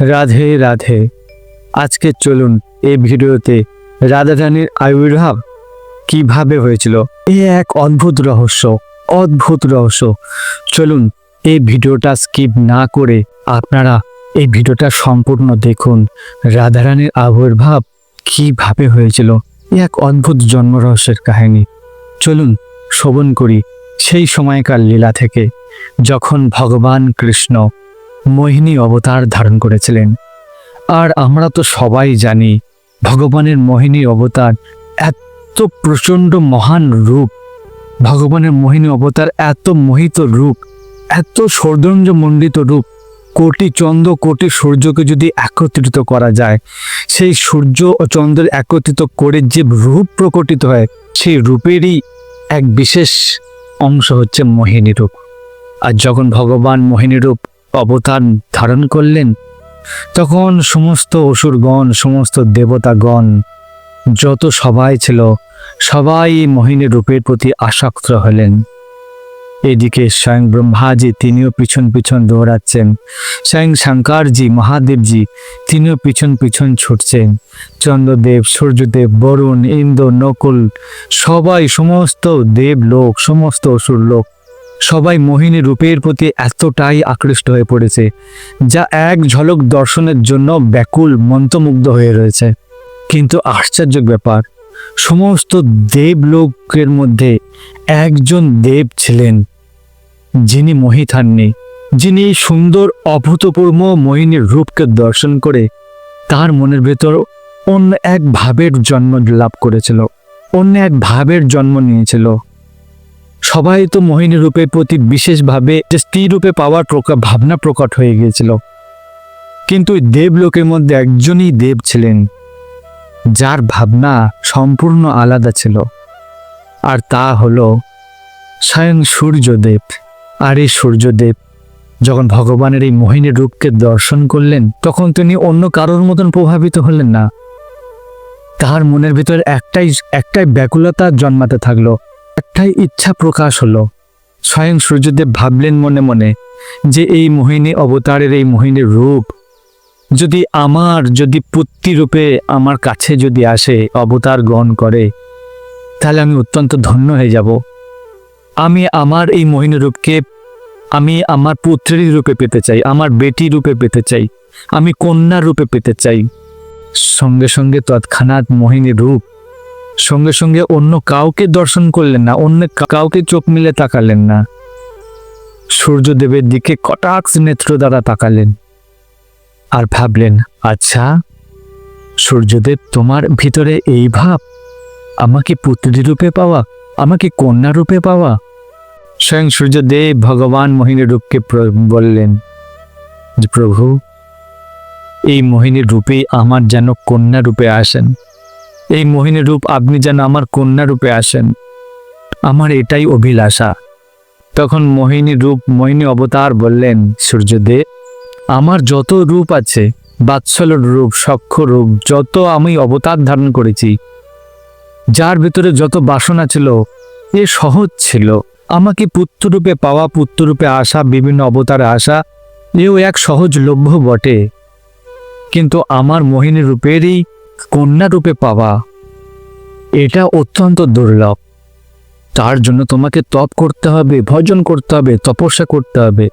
রাধে রাধে। আজকে চলুন এই ভিডিওতে রাধারানীর আবির্ভাব কীভাবে হয়েছিল, এ এক অদ্ভুত রহস্য অদ্ভুত রহস্য। চলুন এই ভিডিওটা স্কিপ না করে আপনারা এই ভিডিওটা সম্পূর্ণ দেখুন, রাধারানীর আবির্ভাব কীভাবে হয়েছিল, এ এক অদ্ভুত জন্ম রহস্যের কাহিনী। চলুন শ্রবণ করি সেই সময়কার লীলা থেকে, যখন ভগবান কৃষ্ণ মোহিনী অবতার ধারণ করেছিলেন। আর আমরা তো সবাই জানি, ভগবানের মোহিনী অবতার এত প্রচণ্ড মহান রূপ। ভগবানের মোহিনী অবতার এত মোহিত রূপ, এত সৌন্দর্যমণ্ডিত রূপ, কোটি চন্দ্র, কোটি সূর্যকে যদি একত্রিত করা যায়, সেই সূর্য ও চন্দ্র একত্রিত করে যে রূপ প্রকটিত হয়, সেই রূপেরই এক বিশেষ অংশ হচ্ছে মোহিনী রূপ। আর যখন ভগবান মোহিনী রূপ অবতার ধারণ করলেন, তখন সমস্ত অসুরগণ, সমস্ত দেবতাগণ, যত সবাই ছিল, সবাই এই মোহিনী রূপের প্রতি আসক্ত হলেন। এদিকে স্বয়ং ব্রহ্মাজি তিনিও পিছন পিছন দৌড়াচ্ছেন। স্বয়ং শঙ্করজি, মহাদেবজি তিনিও পিছন পিছন ছুটছেন। চন্দ্রদেব, সূর্যদেব, বরুণ, ইন্দ্র, নকুল, সবাই, সমস্ত দেব লোক সমস্ত অসুর লোক সবাই মোহিনী রূপের প্রতি এতটাই আকৃষ্ট হয়ে পড়েছে, যা এক ঝলক দর্শনের জন্য ব্যাকুল মন্ত্রমুগ্ধ হয়ে রয়েছে। কিন্তু আশ্চর্য ব্যাপার, সমস্ত দেবলোকের মধ্যে একজন দেব ছিলেন, যিনি মোহিত হননি যিনি সুন্দর অভূতপূর্ব মোহিনীর রূপকে দর্শন করে তার মনের ভেতর অন্য এক ভাবের জন্ম লাভ করেছিল, অন্য এক ভাবের জন্ম নিয়েছিল। সবাই তো মোহিনী রূপের প্রতি বিশেষভাবে স্ত্রী রূপে পাওয়ার ভাবনা প্রকট হয়ে গিয়েছিল। কিন্তু দেবলোকের মধ্যে একজনই দেব ছিলেন, যার ভাবনা সম্পূর্ণ আলাদা ছিল। আর তা হল স্বয়ং সূর্যদেব। আর এই সূর্যদেব যখন ভগবানের এই মোহিনী রূপকে দর্শন করলেন, তখন তিনি অন্য কারোর মতন প্রভাবিত হলেন না। তাহার মনের ভিতর একটাই একটাই ব্যাকুলতা জন্মাতে থাকল। একটাই ইচ্ছা প্রকাশ হলো। স্বয়ং সূর্যদেব ভাবলেন মনে মনে যে এই মোহিনী অবতারের এই মোহিনীর রূপ যদি আমার, যদি পুত্তি রূপে আমার কাছে যদি আসে, অবতার গ্রহণ করে, তাহলে আমি অত্যন্ত ধন্য হয়ে যাব। আমি আমার এই মোহিনী রূপকে, আমি আমার পুত্রেরই রূপে পেতে চাই, আমার বেটি রূপে পেতে চাই, আমি কন্যা রূপে পেতে চাই। সঙ্গে সঙ্গে তৎক্ষণাৎ মোহিনী রূপ সঙ্গে সঙ্গে অন্য কাউকে দর্শন করলেন না, অন্য কাউকে চোখ মিলে তাকালেন না। সূর্যদেবের দিকে কটাক্ষ নেত্র দ্বারা তাকালেন আর ভাবলেন আচ্ছা সূর্যদেব, তোমার ভিতরে এই ভাব? আমাকে পুত্রী রূপে পাওয়া? আমাকে কন্যা রূপে পাওয়া? স্বয়ং সূর্যদেব ভগবান মোহিনী রূপকে বললেন যে প্রভু, এই মোহিনী রূপে আমার যেন কন্যা রূপে আসেন। এই মোহিনী রূপ আপনি যেন আমার কন্যা রূপে আসেন। আমার এটাই অভিলাষা। তখন মোহিনী রূপ মোহিনী অবতার বললেন সূর্যদেব আমার যত রূপ আছে বাৎসল রূপ, সক্ষ রূপ, যত আমি অবতার ধারণ করেছি, যার ভিতরে যত বাসনা ছিল, এ সহজ ছিল। আমাকে পুত্ররূপে পাওয়া পুত্ররূপে আসা, বিভিন্ন অবতারে আসা, এও এক সহজলভ্য বটে। কিন্তু আমার মোহিনী রূপেরই কন্যা রূপে পাওয়া এটা অত্যন্ত দুর্লভ। তার জন্য তোমাকে তপ করতে হবে, ভজন করতে হবে, তপস্যা করতে হবে।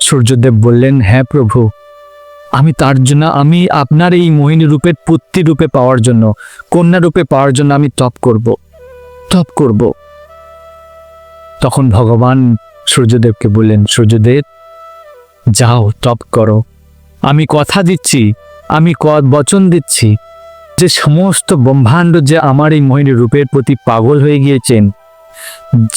সূর্যদেব বললেন হ্যাঁ প্রভু, আমি তার জন্য, আমি আপনার এই মোহিনী রূপের পুত্রী রূপে পাওয়ার জন্য, কন্যা রূপে পাওয়ার জন্য আমি তপ করব তপ করব। তখন ভগবান সূর্যদেবকে বললেন, সূর্যদেব, যাও, তপ করো। আমি কথা দিচ্ছি, আমি ক বচন দিচ্ছি। যে সমস্ত ব্রহ্মাণ্ড যে আমার এই মোহিনী রূপের প্রতি পাগল হয়ে গিয়েছেন,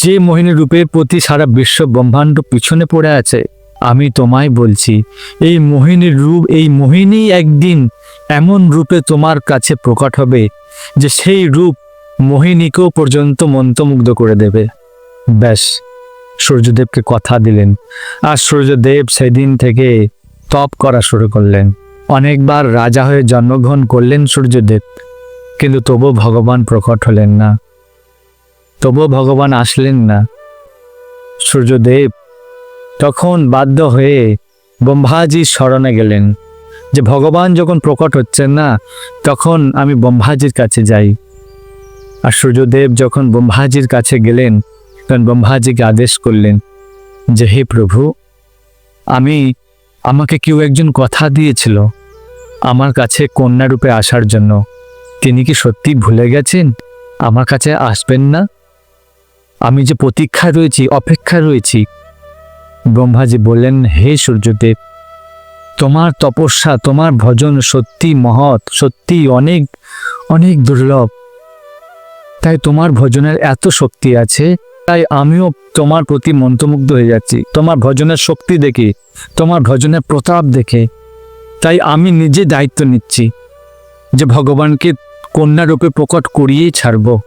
যে মোহিনী রূপের প্রতি সারা বিশ্ব ব্রহ্মাণ্ড পিছনে পড়ে আছে, আমি তোমায় বলছি, এই মোহিনীর রূপ, এই মোহিনী একদিন এমন রূপে তোমার কাছে প্রকট হবে যে সেই রূপ মোহিনীকেও পর্যন্ত মন্ত্রমুগ্ধ করে দেবে। ব্যাস, সূর্যদেবকে কথা দিলেন, আর সূর্যদেব সেদিন থেকে তপ করা শুরু করলেন। অনেকবার রাজা হয়ে জন্মগ্রহণ করলেন সূর্যদেব, কিন্তু তবু ভগবান প্রকট হলেন না। তবু ভগবান আসলেন না। সূর্যদেব তখন বাধ্য হয়ে ব্রহ্মাজির স্মরণে গেলেন যে ভগবান যখন প্রকট হচ্ছেন না, তখন আমি ব্রহ্মাজির কাছে যাই। আর সূর্যদেব যখন ব্রহ্মাজির কাছে গেলেন, তখন ব্রহ্মাজিকে আদেশ করলেন যে, হে প্রভু, আমি, আমাকে কেউ একজন কথা দিয়েছিল। আমার কাছে কন্যা রূপে আসার জন্য। তিনি কি সত্যি ভুলে গেছেন? আমার কাছে আসবেন না? আমি যে প্রতীক্ষা রয়েছি অপেক্ষা রয়েছি। ব্রহ্মাজি বললেন, হে সূর্যদেব, তোমার তপস্যা, তোমার ভজন সত্যি মহৎ সত্যি অনেক অনেক দুর্লভ। তাই তোমার ভজনের এত শক্তি আছে, তাই আমিও তোমার প্রতি মন্ত্রমুগ্ধ হয়ে যাচ্ছি। তোমার ভজনের শক্তি দেখে, তোমার ভজনের প্রতাপ দেখে তাই আমি নিজে দায়িত্ব নিচ্ছি যে ভগবানকে কন্যা রূপে প্রকট করিয়েই ছাড়ব।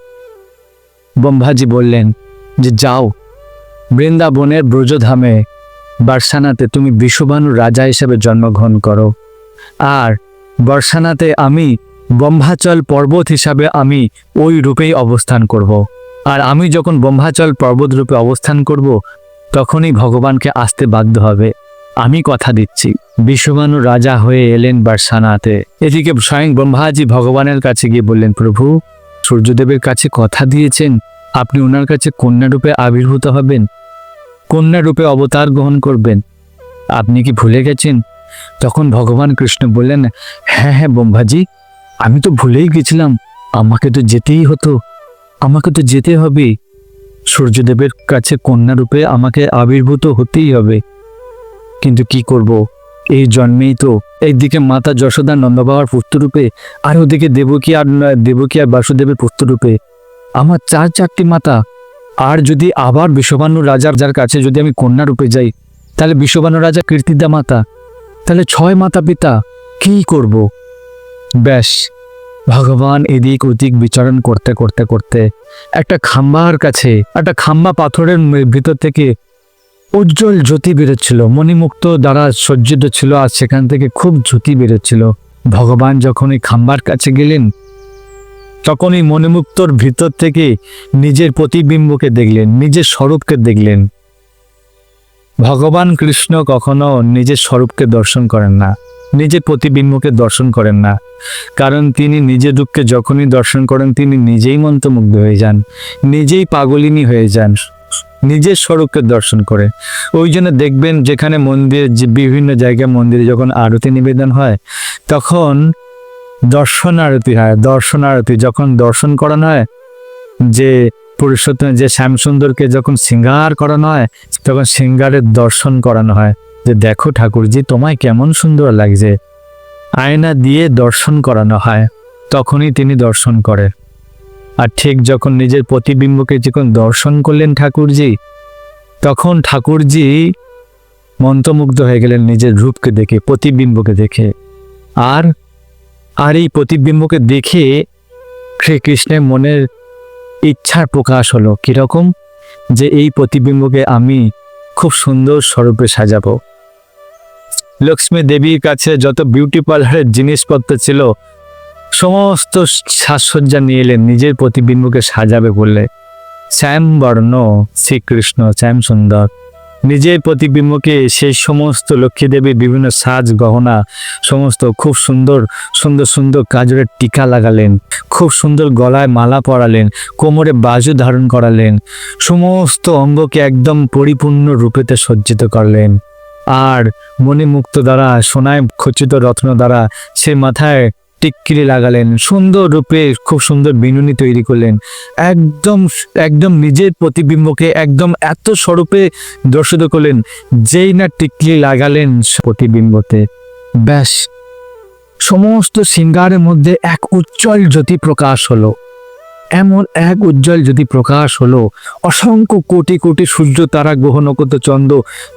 ব্রহ্মাজি বললেন, যে যাও, বৃন্দাবনের ব্রজধামে বার্সানাতে তুমি বিশ্ববানু রাজা হিসেবে জন্মগ্রহণ করো। আর বর্ষানাতে আমি ব্রহ্মাচল পর্বত হিসাবে আমি ওই রূপেই অবস্থান করব। আর আমি যখন ব্রহ্মাচল পর্বত রূপে অবস্থান করব, তখনই ভগবানকে আসতে বাধ্য হবে। আমি কথা দিচ্ছি। বিশ্ববানু রাজা হয়ে এলেন বার্সানাতে। এদিকে স্বয়ং ব্রহ্মাজি ভগবানের কাছে গিয়ে বললেন, প্রভু, সূর্যদেবের কাছে কথা দিয়েছেন। আপনি ওনার কাছে কন্যারূপে আবির্ভূত হবেন। কন্যারূপে অবতার গ্রহণ করবেন। আপনি কি ভুলে গেছেন? তখন ভগবান কৃষ্ণ বললেন হ্যাঁ হ্যাঁ ব্রহ্মাজি, আমি তো ভুলেই গেছিলাম। আমাকে তো যেতেই হতো। আমাকে তো যেতে হবে। সূর্যদেবের কাছে কন্যারূপে আমাকে আবির্ভূত হতেই হবে। কিন্তু কি করব? এই জন্মেই তো একদিকে মাতা যশোদা নন্দবাবার পুত্ররূপে আর ওদিকে দেবকী আর দেবকী আর বাসুদেবের পুত্ররূপে। আমার চার চারটি মাতা। আর যদি আবার বিশ্ববানু রাজার যার কাছে যদি আমি কন্যা রূপে যাই, তাহলে বিশ্ববানু রাজা কীর্তিদা মাতা। তাহলে ছয় মাতা পিতা, কি করব? ব্যাস, ভগবান এদিক ওদিক বিচরণ করতে করতে করতে একটা খাম্বার কাছে, একটা খাম্বা পাথরের ভিতর থেকে উজ্জ্বল জ্যোতি বেরোচ্ছিল, মণিমুক্ত দ্বারা সজ্জিত ছিল, আর সেখান থেকে খুব জ্যোতি বেরোচ্ছিল। ভগবান যখন এই খাম্বার কাছে গেলেন তখন এই মণিমুক্তর ভিতর থেকে নিজের প্রতিবিম্বকে দেখলেন, নিজের স্বরূপকে দেখলেন। ভগবান কৃষ্ণ কখনো নিজের স্বরূপকে দর্শন করেন না, নিজের প্রতিবিম্বকে দর্শন করেন না, কারণ তিনি নিজের দুঃখকে যখনই দর্শন করেন, তিনি নিজেই মন্ত্রমুগ্ধ হয়ে যান, নিজেই পাগলিনী হয়ে যান। নিজের স্বরূপকে দর্শন করে। ওই জন্য দেখবেন যেখানে মন্দির বিভিন্ন জায়গায় মন্দিরে যখন আরতি নিবেদন হয়, তখন দর্শন আরতি হয়। দর্শন আরতি যখন দর্শন করানো হয়, যে পুরুষোত্তম, যে শ্যামসুন্দরকে যখন সিঙ্গার করানো হয়, তখন সিঙ্গারের দর্শন করানো হয়। যে দেখো ঠাকুরজি, তোমায় কেমন সুন্দর লাগছে। আয়না দিয়ে দর্শন করানো হয়, তখনই তিনি দর্শন করে। আর ঠিক যখন নিজের প্রতিবিম্বকে যখন দর্শন করলেন ঠাকুরজি, তখন ঠাকুরজি মন্ত্রমুগ্ধ হয়ে গেলেন নিজের রূপকে দেখে, প্রতিবিম্বকে দেখে। আর আর এই প্রতিবিম্বকে দেখে শ্রীকৃষ্ণের মনের ইচ্ছার প্রকাশ হলো কীরকম যে এই প্রতিবিম্বকে আমি খুব সুন্দর স্বরূপে সাজাবো। লক্ষ্মী দেবীর কাছে যত বিউটি পার্লারের জিনিসপত্র ছিল সমস্ত সাজসজ্জা নিয়ে এলেন নিজের প্রতিবিম্বকে সাজাবে বললে শ্যাম বর্ণ শ্রীকৃষ্ণ, শ্যাম সুন্দর। নিজের প্রতিবিম্বকে সেই সমস্ত লক্ষ্মী দেবীর বিভিন্ন সাজ, গহনা, সমস্ত খুব সুন্দর সুন্দর সুন্দর কাজরের টিকা লাগালেন, খুব সুন্দর গলায় মালা পরালেন, কোমরে বাজু ধারণ করালেন, সমস্ত অঙ্গকে একদম পরিপূর্ণ রূপেতে সজ্জিত করলেন। আর মণিমুক্ত দ্বারা, সোনায় খচিত রত্ন দ্বারা সে মাথায় টিক্কিরি লাগালেন, সুন্দর রূপে খুব সুন্দর বিনুনি তৈরি করলেন। একদম একদম নিজের প্রতিবিম্বকে একদম এত স্বরূপে দর্শিত করলেন, যেই না টিকলি লাগালেন প্রতিবিম্বতে। ব্যাস, সমস্ত সিঙ্গারের মধ্যে এক উজ্জ্বল জ্যোতি প্রকাশ হলো। এমন এক উজ্জ্বল জ্যোতি প্রকাশ হলো, অসংখ্য কোটি কোটি সূর্য, তারা গ্রহ, নক্ষত্র, চন্দ্র,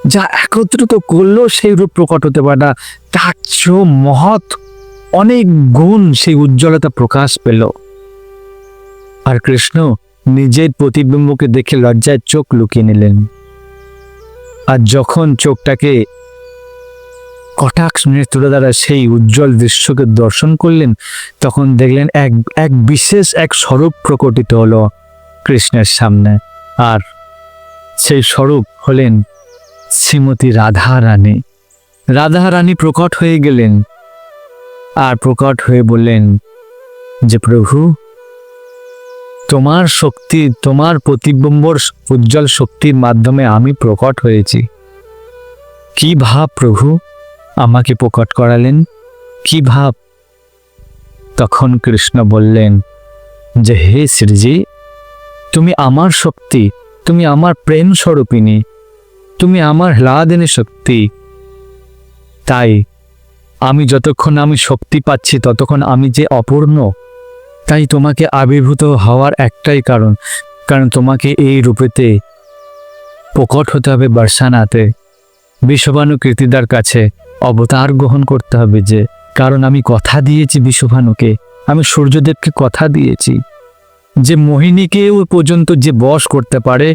যা একত্রিত করল সেই রূপ প্রকট হতে পারে না। তার চেয়েও মহৎ অনেক গুণ সেই উজ্জ্বলতা প্রকাশ পেল। আর কৃষ্ণ নিজের প্রতিবিম্বকে দেখে লজ্জায় চোখ লুকিয়ে নিলেন। আর যখন চোখটাকে কটাক্ষ নেত্র দ্বারা সেই উজ্জ্বল দৃশ্যকে দর্শন করলেন, তখন দেখলেন এক এক বিশেষ, এক স্বরূপ প্রকটিত হলো কৃষ্ণের সামনে। আর সেই স্বরূপ হলেন শ্রীমতী রাধা রানী রাধা রানী প্রকট হয়ে গেলেন। আর প্রকট হয়ে বললেন, যে প্রভু, তোমার শক্তি, তোমার প্রতিবিম্বর উজ্জ্বল শক্তির মাধ্যমে আমি প্রকট হয়েছি। কি ভাব প্রভু আমাকে প্রকট করালেন? কি ভাব? তখন কৃষ্ণ বললেন, যে হে শ্রীজি তুমি আমার শক্তি, তুমি আমার প্রেম স্বরূপিনী তুমি আমার হ্লাদিনী শক্তি। তাই আমি যতক্ষণ আমি শক্তি পাচ্ছি, ততক্ষণ আমি যে অপূর্ণ, তাই তোমাকে আবির্ভূত হওয়ার একটাই কারণ। কারণ তোমাকে এই রূপেতে প্রকট হতে হবে বর্ষানাতে বিশ্বভানু কীর্তিদার কাছে অবতার গ্রহণ করতে হবে যে, কারণ আমি কথা দিয়েছি বিশ্বভানুকে, আমি সূর্যদেবকে কথা দিয়েছি। যে মোহিনীকেও পর্যন্ত যে বশ করতে পারে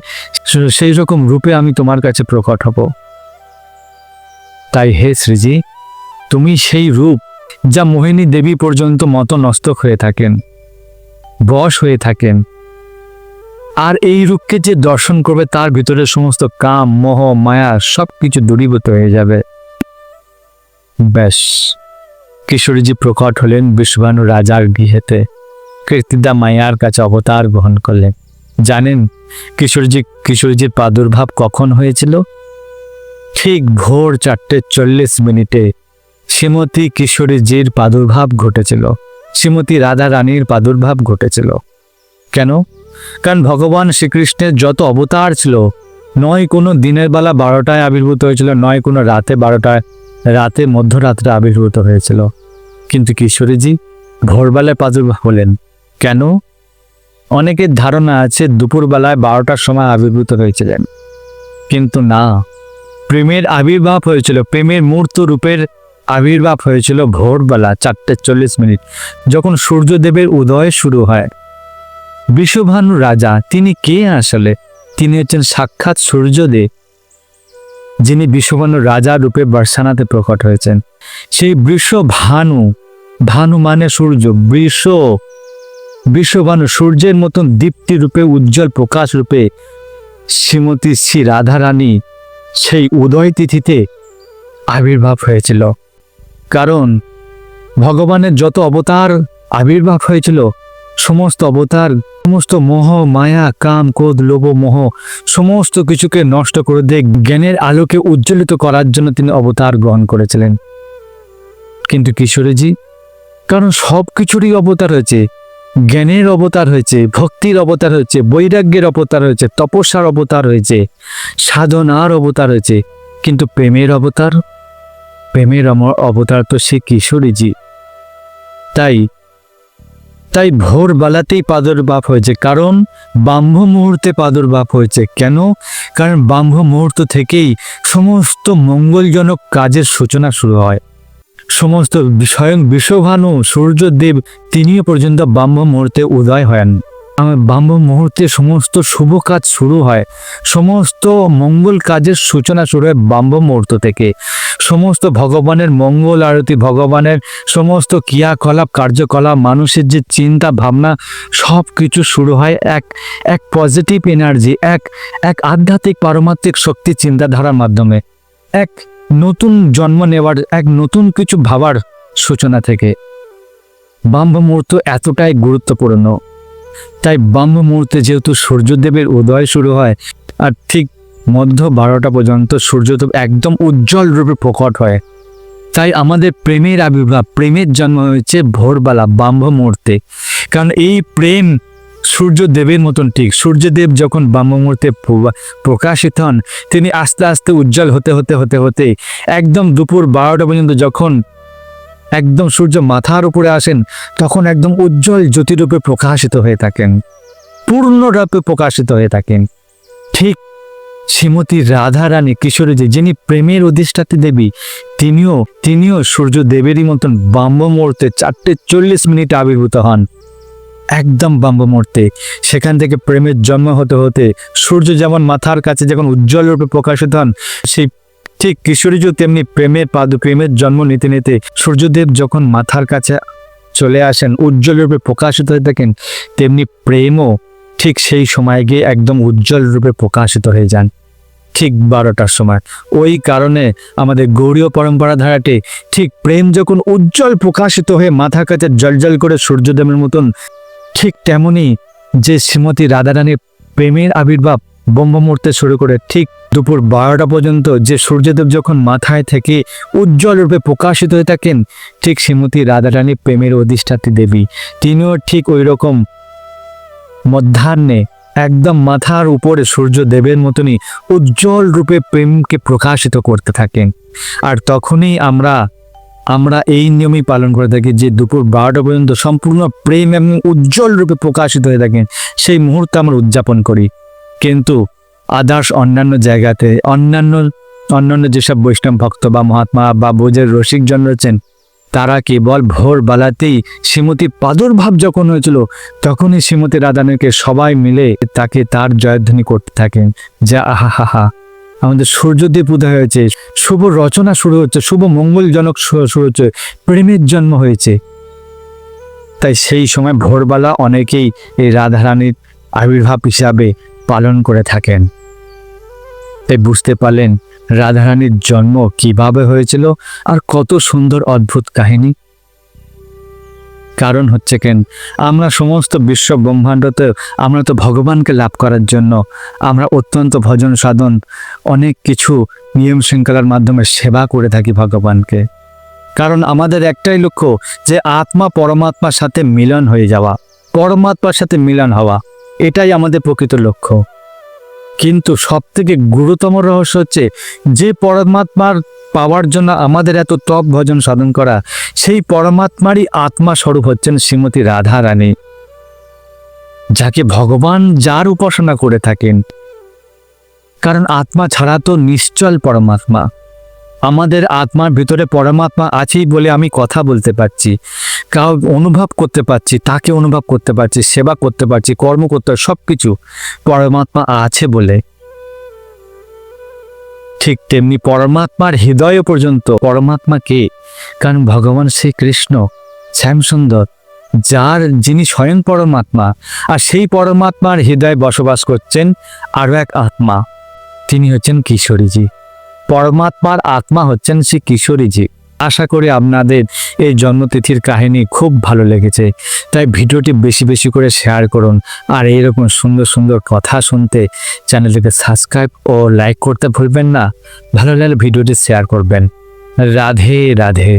সেই রকম রূপে আমি তোমার কাছে প্রকট হব। তাই হে শ্রীজি তুমি সেই রূপ যা মোহিনী দেবী পর্যন্ত মত নস্তক হয়ে থাকেন, বশ হয়ে থাকেন। আর এই রূপকে যে দর্শন করবে তার ভিতরে সমস্ত কাম, মোহ, মায়া সব কিছু দূরীভূত হয়ে যাবে। ব্যাস, কিশোরীজি প্রকট হলেন বিশ্বভানু রাজার গৃহেতে। কীর্তিদা মায়ার কাছে অবতার গ্রহণ করলেন। জানেন, কিশোরজি, কিশোরজির প্রাদুর্ভাব কখন হয়েছিল? ঠিক ভোর চারটে চল্লিশ মিনিটে শ্রীমতী কিশোরীজির প্রাদুর্ভাব ঘটেছিল। শ্রীমতী রাধা রানীর প্রাদুর্ভাব ঘটেছিল। কেন? কারণ ভগবান শ্রীকৃষ্ণের যত অবতার ছিল, নয় কোনো দিনের বেলা বারোটায় আবির্ভূত হয়েছিল, নয় কোনো রাতে বারোটায়, রাতে মধ্যরাত্রে আবির্ভূত হয়েছিল। কিন্তু কিশোরীজি ভোরবেলায় প্রাদুর্ভাব হলেন। কেন? অনেকের ধারণা আছে দুপুরবেলায় বারোটার সময় আবির্ভূত হয়েছিলেন। কিন্তু না। প্রেমের আবির্ভাব হয়েছিল, প্রেমের মূর্ত রূপের আবির্ভাব হয়েছিল ভোরবেলা চারটে চল্লিশ মিনিট, যখন সূর্যদেবের উদয় শুরু হয়। বিশ্বভানু রাজা, তিনি কে আসলে? তিনি হচ্ছেন সাক্ষাৎ সূর্যদেব, যিনি বিশ্বভানু রাজা রূপে বর্ষানাতে প্রকট হয়েছেন। সেই বৃষ ভানু ভানু মানে সূর্য বৃষ বিশ্বভানু সূর্যের মতন দীপ্তি রূপে, উজ্জ্বল প্রকাশ রূপে, শ্রীমতী শ্রী রাধারানী সেই উদয় তিথিতে আবির্ভাব হয়েছিল। কারণ ভগবানের যত অবতার আবির্ভাব হয়েছিল, সমস্ত অবতার, সমস্ত মোহ, মায়া, কাম, ক্রোধ, লোভ, মোহ, সমস্ত কিছুকে নষ্ট করে দিয়ে জ্ঞানের আলোকে উজ্জ্বলিত করার জন্য তিনি অবতার গ্রহণ করেছিলেন। কিন্তু কিশোরীজি, কারণ সব কিছুরই অবতার হয়েছে, জ্ঞানের অবতার হয়েছে, ভক্তির অবতার হয়েছে, বৈরাগ্যের অবতার হয়েছে, তপস্যার অবতার হয়েছে, সাধনার অবতার হয়েছে, কিন্তু প্রেমের অবতার প্রেমের অমর অবতার তো সে কিশোরীজি। তাই তাই ভোরবেলাতেই প্রাদুর্ভাব হয়েছে। কারণ, ব্রাহ্ম মুহূর্তে প্রাদুর্ভাব হয়েছে। কেন? কারণ ব্রাহ্ম মুহূর্ত থেকেই সমস্ত মঙ্গলজনক কাজের সূচনা শুরু হয়। সমস্ত স্বয়ং বিশ্বভানু সূর্যদেব তিনিও পর্যন্ত ব্রাহ্ম মুহূর্তে উদয় হন ব্রাহ্ম মুহূর্তে সমস্ত শুভ কাজ শুরু হয়। সমস্ত মঙ্গল কাজের সূচনা শুরু হয় ব্রাহ্ম মুহূর্ত থেকে। সমস্ত ভগবানের মঙ্গল আরতি, ভগবানের সমস্ত ক্রিয়াকলাপ, কার্যকলাপ, মানুষের যে চিন্তা, ভাবনা সব কিছু শুরু হয় এক এক পজিটিভ এনার্জি এক এক আধ্যাত্মিক পারমাত্মিক শক্তি চিন্তাধারার মাধ্যমে। এক নতুন জন্ম নেওয়ার, এক নতুন কিছু ভাবার সূচনা থেকে। ব্রাহ্ম মুহূর্ত এতটাই গুরুত্বপূর্ণ। তাই ব্রাহ্ম মুহূর্তে যেহেতু সূর্যদেবের উদয় শুরু হয়, আর ঠিক মধ্য বারোটা পর্যন্ত সূর্যদেব একদম উজ্জ্বল রূপে প্রকট হয়। তাই আমাদের প্রেমের আবির্ভাব, প্রেমের জন্ম হয়েছে ভোরবেলা ব্রাহ্ম মুহূর্তে। কারণ এই প্রেম সূর্যদেবের মতন ঠিক। সূর্যদেব যখন ব্রাহ্ম মুহূর্তে প্রকাশিত হন, তিনি আস্তে আস্তে উজ্জ্বল হতে হতে হতে হতে, একদম দুপুর বারোটা পর্যন্ত যখন একদম সূর্য মাথার উপরে আসেন, তখন একদম উজ্জ্বল জ্যোতিরূপে প্রকাশিত হয়ে থাকেন পূর্ণরূপে প্রকাশিত হয়ে থাকেন। ঠিক শ্রীমতী রাধা রানী কিশোরীজি, যিনি প্রেমের অধিষ্ঠাত্রী দেবী, তিনিও তিনিও সূর্য দেবেরই মতন ব্রাহ্ম মুহূর্তে চারটে চল্লিশ মিনিট আবির্ভূত হন। একদম ব্রাহ্ম মুহূর্তে সেখান থেকে প্রেমের জন্ম হতে হতে সূর্য যেমন মাথার কাছে যখন উজ্জ্বল রূপে প্রকাশিত হন, সেই ঠিক কিশোরীজিও তেমনি প্রেমের পাদ প্রেমের জন্ম নিতে নিতে সূর্যদেব যখন মাথার কাছে চলে আসেন, উজ্জ্বল রূপে প্রকাশিত হয়ে থাকেন, তেমনি প্রেমও ঠিক সেই সময় গিয়ে একদম উজ্জ্বল রূপে প্রকাশিত হয়ে যান। ঠিক বারোটার সময়। ওই কারণে আমাদের গৌরীয় পরম্পরা ধারাটি ঠিক প্রেম যখন উজ্জ্বল প্রকাশিত হয়ে মাথা কাছে জলজল করে সূর্যদেবের মতন, ঠিক তেমনি যে শ্রীমতী রাধারানীর প্রেমের আবির্ভাব ব্রহ্ম মুহূর্তে শুরু করে ঠিক দুপুর বারোটা পর্যন্ত যে সূর্যদেব যখন মাথায় থেকে উজ্জ্বল রূপে প্রকাশিত হয়ে থাকেন, ঠিক শ্রীমতী রাধারানী প্রেমের অধিষ্ঠাত্রী দেবী। তিনিও ঠিক ওই রকম মধ্যাহ্নে একদম মাথার উপরে সূর্য দেবের মতনই উজ্জ্বল রূপে প্রেমকে প্রকাশিত করতে থাকেন। আর তখনই আমরা আমরা এই নিয়মই পালন করে থাকি যে দুপুর বারোটা পর্যন্ত সম্পূর্ণ প্রেম এবং উজ্জ্বল রূপে প্রকাশিত হয়ে থাকেন। সেই মুহূর্তে আমরা উদযাপন করি। কিন্তু আদার্স অন্যান্য জায়গাতে অন্যান্য অন্যান্য যেসব বৈষ্ণব ভক্ত বা মহাত্মা বা বোঝের রসিকজন রয়েছেন, তারা কেবল ভোরবেলাতেই শ্রীমতী প্রাদুর্ভাব যখন হয়েছিল, তখনই শ্রীমতী রাধানীকে সবাই মিলে তাকে তার জয়ধ্বনি করতে থাকেন। যা আহা হা হা আমাদের সূর্যদেব উদয় হয়েছে, শুভ রচনা শুরু হচ্ছে, শুভ মঙ্গলজনক শুরু হচ্ছে, প্রেমের জন্ম হয়েছে। তাই সেই সময় ভোরবেলা অনেকেই এই রাধারানীর আবির্ভাব হিসাবে পালন করে থাকেন। তাই বুঝতে পারলেন রাধারানীর জন্ম কীভাবে হয়েছিল আর কত সুন্দর অদ্ভুত কাহিনী। কারণ হচ্ছে কেন, আমরা সমস্ত বিশ্ব ব্রহ্মাণ্ডতে, আমরা তো ভগবানকে লাভ করার জন্য, আমরা অত্যন্ত ভজন সাধন, অনেক কিছু নিয়ম শৃঙ্খলার মাধ্যমে সেবা করে থাকি ভগবানকে। কারণ আমাদের একটাই লক্ষ্য যে আত্মা পরমাত্মার সাথে মিলন হয়ে যাওয়া, পরমাত্মার সাথে মিলন হওয়া। এটাই আমাদের প্রকৃত লক্ষ্য। কিন্তু সব থেকে গুরুতম রহস্য হচ্ছে, যে পরমাত্মার পাওয়ার জন্য আমাদের এত তপ ভজন সাধন করা, সেই পরমাত্মারই আত্মা স্বরূপ হচ্ছেন শ্রীমতী রাধা রানী যাকে ভগবান যার উপাসনা করে থাকেন। কারণ আত্মা ছাড়া তো নিশ্চল পরমাত্মা। আমাদের আত্মার ভিতরে পরমাত্মা আছেই বলে আমি কথা বলতে পারছি। কাউ অনুভব করতে পারছি, তাকে অনুভব করতে পারছি, সেবা করতে পারছি, কর্ম করতে সব কিছু পরমাত্মা আছে বলে। ঠিক তেমনি পরমাত্মার হৃদয় পর্যন্ত পরমাত্মা কে? কারণ ভগবান শ্রীকৃষ্ণ শ্যামসুন্দর, যার যিনি স্বয়ং পরমাত্মা, আর সেই পরমাত্মার হৃদয়ে বসবাস করছেন আরও এক আত্মা। তিনি হচ্ছেন কিশোরীজি। পরমাত্মার আত্মা হচ্ছেন শ্রী কিশোরীজি। আশা করি আপনাদের এই জন্মতিথির কাহিনী খুব ভালো লেগেছে। তাই ভিডিওটি বেশি বেশি করে শেয়ার করুন আর এইরকম সুন্দর সুন্দর কথা শুনতে চ্যানেলটিকে সাবস্ক্রাইব ও লাইক করতে ভুলবেন না। ভালো লাগলে ভিডিওটি শেয়ার করবেন। রাধে রাধে।